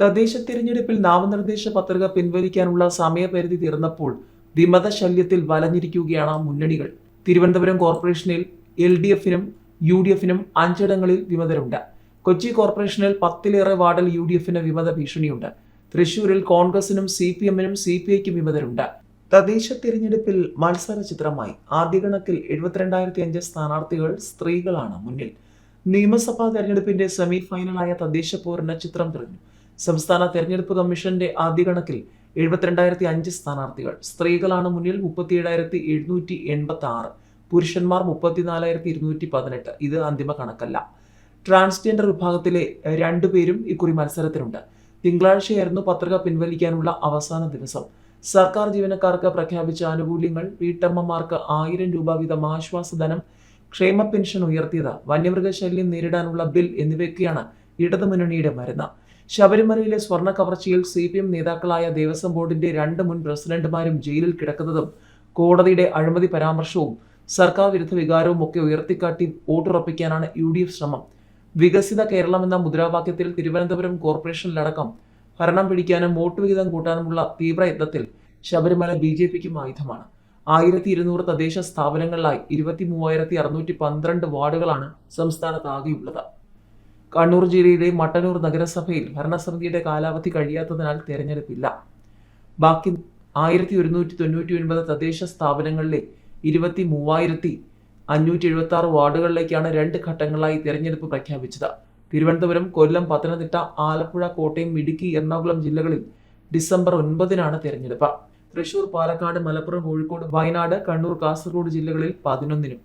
തദ്ദേശ തിരഞ്ഞെടുപ്പിൽ നാമനിർദ്ദേശ പത്രിക പിൻവലിക്കാനുള്ള സമയപരിധി തീർന്നപ്പോൾ വിമത ശല്യത്തിൽ വലഞ്ഞിരിക്കുകയാണ് മുന്നണികൾ. തിരുവനന്തപുരം കോർപ്പറേഷനിൽ എൽ ഡി എഫിനും യു ഡി എഫിനും അഞ്ചിടങ്ങളിൽ വിമതരുണ്ട്. കൊച്ചി കോർപ്പറേഷനിൽ പത്തിലേറെ വാർഡിൽ യു ഡി എഫിന് വിമത ഭീഷണിയുണ്ട്. തൃശൂരിൽ കോൺഗ്രസിനും സി പി എമ്മിനും സി പി ഐക്കും വിമതരുണ്ട്. തദ്ദേശ തിരഞ്ഞെടുപ്പിൽ മത്സര ചിത്രമായി ആദ്യ കണക്കിൽ എഴുപത്തിരണ്ടായിരത്തി അഞ്ച് സ്ഥാനാർത്ഥികൾ സ്ത്രീകളാണ് മുന്നിൽ. നിയമസഭാ തെരഞ്ഞെടുപ്പിന്റെ സെമി ഫൈനലായ തദ്ദേശ പോരിന് ചിത്രം തെളിഞ്ഞു സംസ്ഥാന തെരഞ്ഞെടുപ്പ് കമ്മീഷന്റെ ആദ്യ കണക്കിൽ എഴുപത്തിരണ്ടായിരത്തി അഞ്ച് സ്ഥാനാർത്ഥികൾ. സ്ത്രീകളാണ് മുന്നിൽ മുപ്പത്തിയേഴായിരത്തി എഴുന്നൂറ്റി എൺപത്തി ആറ് പുരുഷന്മാർ മുപ്പത്തിനാലായിരത്തി ഇരുന്നൂറ്റി പതിനെട്ട് ഇത് അന്തിമ കണക്കല്ല. ട്രാൻസ്ജെൻഡർ വിഭാഗത്തിലെ രണ്ടുപേരും ഇക്കുറി മത്സരത്തിനുണ്ട്. തിങ്കളാഴ്ചയായിരുന്നു പത്രിക പിൻവലിക്കാനുള്ള അവസാന ദിവസം. സർക്കാർ ജീവനക്കാർക്ക് പ്രഖ്യാപിച്ച ആനുകൂല്യങ്ങൾ വീട്ടമ്മമാർക്ക് ആയിരം രൂപ വീതം ആശ്വാസധനം ക്ഷേമ പെൻഷൻ ഉയർത്തിയത് വന്യമൃഗശല്യം നേരിടാനുള്ള ബിൽ എന്നിവയൊക്കെയാണ് ഇടതുമുന്നണിയുടെ മരുന്ന്. ശബരിമലയിലെ സ്വർണ കവർച്ചയിൽ സി പി എം നേതാക്കളായ ദേവസ്വം ബോർഡിന്റെ രണ്ട് മുൻ പ്രസിഡന്റുമാരും ജയിലിൽ കിടക്കുന്നതും കോടതിയുടെ അഴിമതി പരാമർശവും സർക്കാർ വിരുദ്ധ വികാരവും ഒക്കെ ഉയർത്തിക്കാട്ടി വോട്ടുറപ്പിക്കാനാണ് യു ഡി എഫ് ശ്രമം. വികസിത കേരളം എന്ന മുദ്രാവാക്യത്തിൽ തിരുവനന്തപുരം കോർപ്പറേഷനിലടക്കം ഭരണം പിടിക്കാനും വോട്ട് വിഹിതം കൂട്ടാനുമുള്ള തീവ്രയത്നത്തിൽ ശബരിമല ബി ജെ പിക്കും ആയുധമാണ്. ആയിരത്തി ഇരുന്നൂറ് തദ്ദേശ സ്ഥാപനങ്ങളിലായി ഇരുപത്തി മൂവായിരത്തി അറുന്നൂറ്റി പന്ത്രണ്ട് വാർഡുകളാണ് സംസ്ഥാനത്ത് ആകെയുള്ളത് കണ്ണൂർ ജില്ലയിലെ മട്ടന്നൂർ നഗരസഭയിൽ ഭരണസമിതിയുടെ കാലാവധി കഴിയാത്തതിനാൽ തെരഞ്ഞെടുപ്പില്ല. ബാക്കി ആയിരത്തി ഒരുന്നൂറ്റി തൊണ്ണൂറ്റി ഒൻപത് തദ്ദേശ സ്ഥാപനങ്ങളിലെ ഇരുപത്തി മൂവായിരത്തി അഞ്ഞൂറ്റി എഴുപത്തി ആറ് വാർഡുകളിലേക്കാണ് രണ്ട് ഘട്ടങ്ങളായി തെരഞ്ഞെടുപ്പ് പ്രഖ്യാപിച്ചത്. തിരുവനന്തപുരം കൊല്ലം പത്തനംതിട്ട ആലപ്പുഴ കോട്ടയം ഇടുക്കി എറണാകുളം ജില്ലകളിൽ ഡിസംബർ ഒൻപതിനാണ് തെരഞ്ഞെടുപ്പ്. തൃശൂർ പാലക്കാട് മലപ്പുറം കോഴിക്കോട് വയനാട് കണ്ണൂർ കാസർഗോഡ് ജില്ലകളിൽ പതിനൊന്നിനും